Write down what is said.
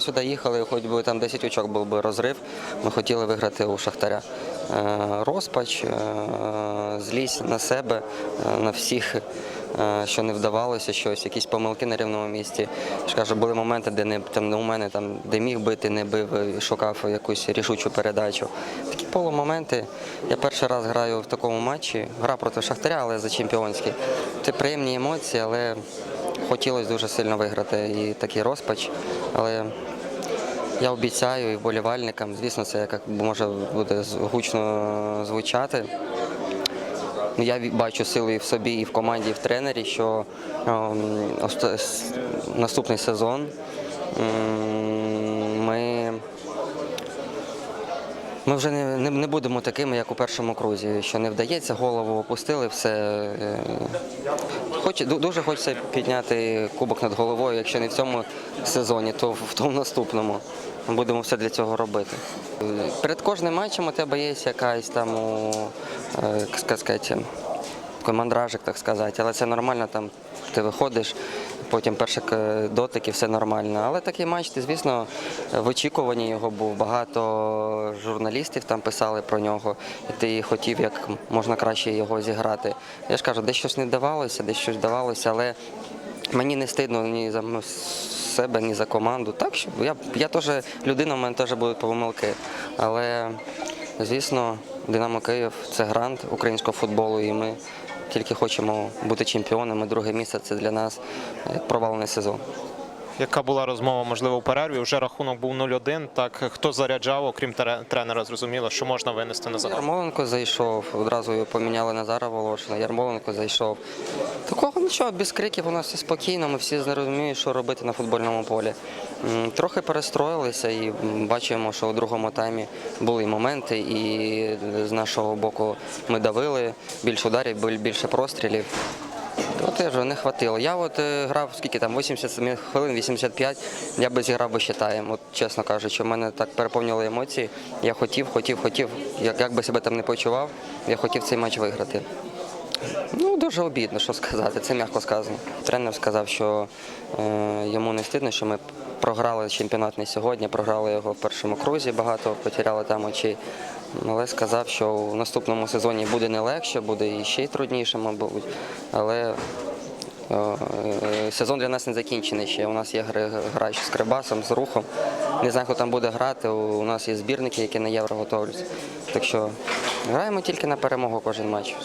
ми сюди їхали, хоч би там 10 очок був би розрив. Ми хотіли виграти у Шахтаря. Е, Розпач, е, злість на себе, е, на всіх, що не вдавалося щось, якісь помилки на рівному місці. Кажу, були моменти, де не там у мене там, де міг бити, не бив, шукав якусь рішучу передачу. Такі полумоменти. Я перший раз граю в такому матчі. Гра проти Шахтаря, але за чемпіонський. Це приємні емоції, але хотілося дуже сильно виграти і такий розпач. Але я обіцяю і вболівальникам, звісно, це як може буде гучно звучати. Ну, Я бачу сили і в собі, і в команді, і в тренері, що ем, наступний сезон м, ми, ми вже не, не, не будемо такими, як у першому крузі, що не вдається, голову опустили, все. е, Хоч, дуже хочеться підняти кубок над головою, якщо не в цьому сезоні, то в тому наступному. Ми будемо все для цього робити. Перед кожним матчем у тебе є якась там е, як такий мандражик, так сказати, але це нормально, там ти виходиш, потім перші к- дотики, все нормально. Але такий матч, ти, звісно, в очікуванні його був. Багато журналістів там писали про нього, і ти хотів як можна краще його зіграти. Я ж кажу, десь щось не вдавалося, десь щось вдавалося, але мені не стидно ні за себе, ні за команду. Так що я, я теж людина, в мене теж будуть помилки. Але звісно, Динамо Київ це грант українського футболу, і ми тільки хочемо бути чемпіонами. Друге місце це для нас як провалений сезон. Яка була розмова, можливо, у перерві? Вже рахунок був 0-1. Так хто заряджав, окрім тренера, зрозуміло, що можна винести назад. Ярмоленко зайшов, одразу його поміняли Назара Волошина. Ярмоленко зайшов. Такого нічого, без криків у нас все спокійно, ми всі розуміємо, що робити на футбольному полі. Трохи перестроїлися і бачимо, що у другому таймі були моменти, і з нашого боку ми давили, більше ударів, біль- більше прострілів. То теж не хватило. Я от е, грав скільки там, 80 хвилин, 85, я би зіграв би ще тайм. от чесно кажучи, в мене так переповнювали емоції. Я хотів, хотів, хотів, як, як би себе там не почував, я хотів цей матч виграти. Ну, дуже обідно, що сказати, це м'яко сказано. Тренер сказав, що е, йому не стидно, що ми програли чемпіонат не сьогодні, програли його в першому крузі, багато потеряли там очей. Але сказав, що в наступному сезоні буде не легше, буде і ще й трудніше, мабуть. Але е, е, сезон для нас не закінчений ще. У нас є грач з Крибасом, з рухом. Не знаю, хто там буде грати. У нас є збірники, які на євро готуються. Так що граємо тільки на перемогу кожен матч.